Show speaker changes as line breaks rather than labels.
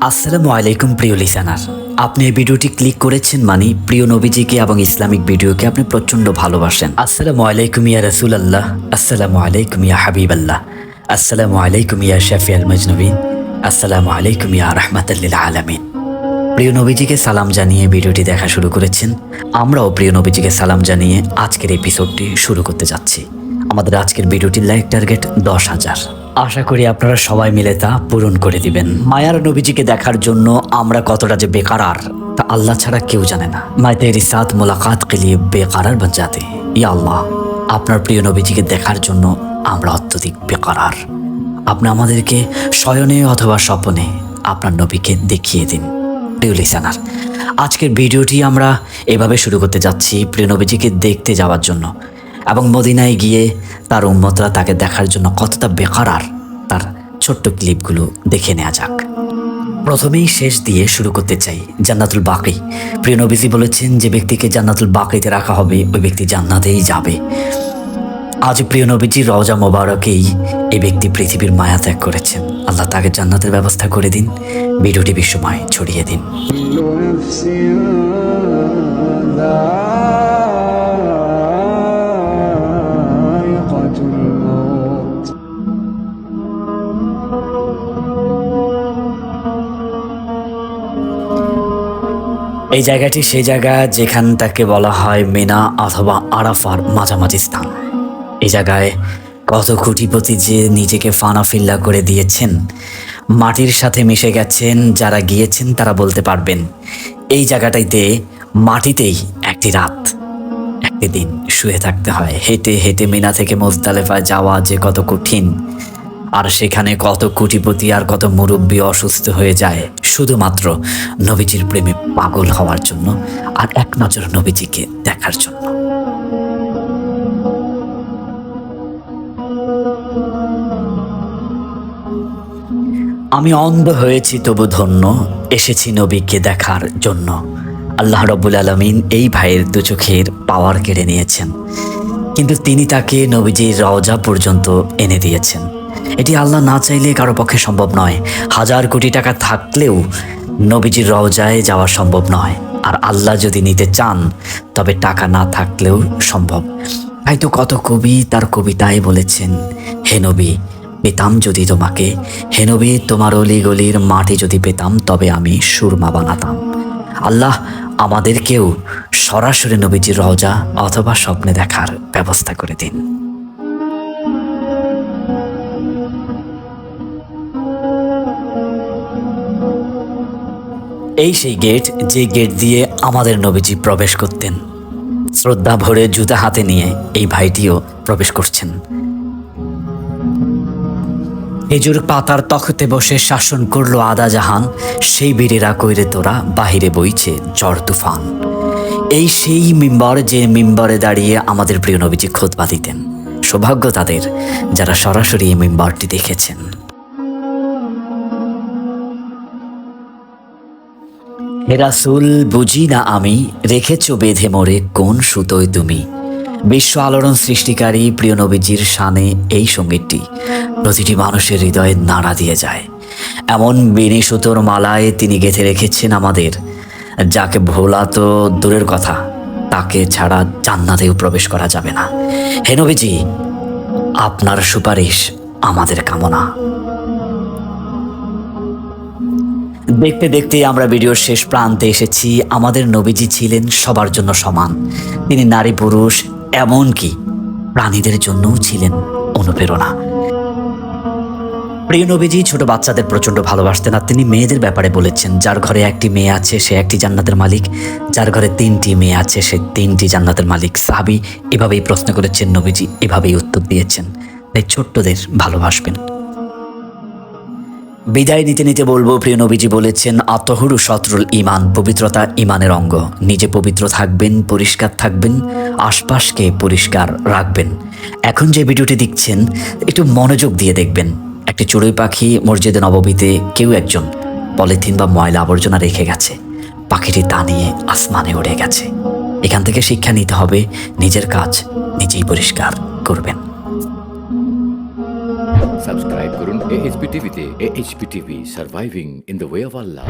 আসসালামু আলাইকুম প্রিয় লিসানার আপনি এই ভিডিওটি ক্লিক করেছেন মানে প্রিয় নবীজিকে এবং ইসলামিক ভিডিওকে আপনি প্রচণ্ড ভালোবাসেন। আসসালামু আলাইকুম ইয়া রসুল আল্লাহ আসসালামু আলাইকুম ইয়া হাবিব আল্লাহ আসসালামু আলাইকুম ইয়া শাফি আল মজনবী আসসালামু আলাইকুম ইয়া রহমাতাল্লিল আলমিন। প্রিয় নবীজিকে সালাম জানিয়ে ভিডিওটি দেখা শুরু করেছেন। আমরাও প্রিয় নবীজিকে সালাম জানিয়ে আজকের এপিসোডটি শুরু করতে যাচ্ছি। আমাদের আজকের ভিডিওটির লাইক টার্গেট দশ হাজার। আশা করি আপনারা সবাই মিলে তা পূরণ করে দিবেন। মায়ার নবীজিকে দেখার জন্য আমরা কতটা যে বেকারার, তা আল্লাহ ছাড়া কেউ জানে না। মায় তেরি সাথ মোলাকাত কে লিয়ে বেকারার বন যাতে ইয়া আল্লাহ, আপনার প্রিয় নবীজিকে দেখার জন্য আমরা অত্যধিক বেকারার। আপনি আমাদেরকে শয়নে অথবা স্বপনে আপনার নবীকে দেখিয়ে দিন। প্রিয় লিসানার আজকের ভিডিওটি আমরা এভাবে শুরু করতে যাচ্ছি প্রিয় নবীজিকে দেখতে যাওয়ার জন্য। এবং মদিনায় গিয়ে তার উম্মতরা তাকে দেখার জন্য কতটা বেকারার, তার ছোট্ট ক্লিপগুলো দেখে নেওয়া যাক। প্রথমেই শেষ দিয়ে শুরু করতে চাই জান্নাতুল বাকি। প্রিয় নবীজি বলেছেন, যে ব্যক্তিকে জান্নাতুল বাকিতে রাখা হবে, ওই ব্যক্তি জান্নাতেই যাবে। আজ প্রিয় নবীজির রওজা মোবারকেই এই ব্যক্তি পৃথিবীর মায়া ত্যাগ করেছেন। আল্লাহ তাকে জান্নাতের ব্যবস্থা করে দিন, ভিডিওটি বিশ্বময় ছড়িয়ে দিন। এই জায়গাটি সেই জায়গা যেখান তাকে বলা হয় মেনা অথবা আরাফার মাঝামাঝি স্থান। এই জায়গায় কত কোটিপতি যে নিজেকে ফানাফিল্লা করে দিয়েছেন, মাটির সাথে মিশে গেছেন, যারা গিয়েছেন তারা বলতে পারবেন, এই জায়গাটাইতে মাটিতেই একটি রাত। একটি দিন শুয়ে থাকতে হয়। হেঁটে হেঁটে মিনা থেকে মোজদালেফায় যাওয়া যে কত কঠিন, আর সেখানে কত কোটিপতি আর কত মুরব্বী অসুস্থ হয়ে যায়। শুধুমাত্র নবীজির প্রেমে পাগল হওয়ার জন্য আর এক নজর নবীজিকে দেখার জন্য। আমি অন্ধ হয়েছি তবু ধন্য, এসেছি নবীকে দেখার জন্য। আল্লাহ রব্বুল আলমিন এই ভাইয়ের দু চোখের পাওয়ার কেড়ে নিয়েছেন। কিন্তু তিনি তাকে নবীজির রওজা পর্যন্ত এনে দিয়েছেন। এটি আল্লাহ না চাইলে কারও পক্ষে সম্ভব নয়। হাজার কোটি টাকা থাকলেও নবীজির রওজায় যাওয়া সম্ভব নয়। আর আল্লাহ যদি নিতে চান, তবে টাকা না থাকলেও সম্ভব। তাই তো কত কবি তার কবিতায় বলেছেন, হে নবী, পেতাম যদি তোমাকে। হে নবী, তোমার অলি গলির মাটি যদি পেতাম, তবে আমি সুরমা বানাতাম। আল্লাহ আমাদেরকেও সরাসরি নবীজির রওজা অথবা স্বপ্নে দেখার ব্যবস্থা করে দিন। এই সেই গেট, যে গেট দিয়ে আমাদের নবীজি প্রবেশ করতেন। শ্রদ্ধা ভরে জুতা হাতে নিয়ে এই ভাইটিও প্রবেশ করছেন। খেজুর পাতার তখতে বসে শাসন করল আদা জাহান সেই বীরেরা কইরে তোরা বাহিরে বইছে ঝড় তুফান। এই সেই মিম্বর যে মিম্বরে দাঁড়িয়ে আমাদের প্রিয় নবীজি খোদবা দিতেন। সৌভাগ্য তাদের, যারা সরাসরি এই মিম্বরটি দেখেছেন। হেরাসুল বুঝি না আমি, রেখেছ বেঁধে মোরে কোন সুতোয় তুমি? বিশ্ব আলোড়ন সৃষ্টিকারী প্রিয় নবীজির শানে এই সঙ্গীতটি প্রতিটি মানুষের হৃদয়ে নাড়া দিয়ে যায়। এমন বেনি সুতোর মালায় তিনি গেঁথে রেখেছেন আমাদের, যাকে ভোলা তো দূরের কথা, তাকে ছাড়া জান্নাতেও প্রবেশ করা যাবে না। হে নবীজি, আপনার সুপারিশ আমাদের কামনা। দেখতে দেখতে আমরা ভিডিওর শেষ প্রান্তে এসেছি। আমাদের নবীজি ছিলেন সবার জন্য সমান। তিনি নারী পুরুষ এমনকি প্রাণীদের জন্যও ছিলেন অনুপ্রেরণা। প্রিয় নবীজি, ছোট বাচ্চাদের প্রচণ্ড ভালোবাসতেন আর তিনি মেয়েদের ব্যাপারে বলেছেন, যার ঘরে একটি মেয়ে আছে, সে একটি জান্নাতের মালিক। যার ঘরে তিনটি মেয়ে আছে, সে তিনটি জান্নাতের মালিক। সাবি এভাবেই প্রশ্ন করেছেন নবীজি, এভাবেই উত্তর দিয়েছেন। তাই ছোট্টদের ভালোবাসবেন। বিদায় নিতে নিতে বলব, প্রিয় নবীজি বলেছেন, আতহরু শত্রুল ইমান পবিত্রতা ইমানের অঙ্গ। নিজে পবিত্র থাকবেন, পরিষ্কার থাকবেন, আশপাশকে পরিষ্কার রাখবেন। এখন যে ভিডিওটি দেখছেন, একটু মনোযোগ দিয়ে দেখবেন। একটি চড়ুই পাখি মসজিদে নববীতে কেউ একজন পলিথিন বা ময়লা আবর্জনা রেখে গেছে। পাখিটি তা নিয়ে আসমানে উড়ে গেছে। এখান থেকে শিক্ষা নিতে হবে, নিজের কাজ নিজেই পরিষ্কার করবেন।
সাবস্ক্রাইব করুন এএইচপি টিভিতে AHP TV surviving in the way of Allah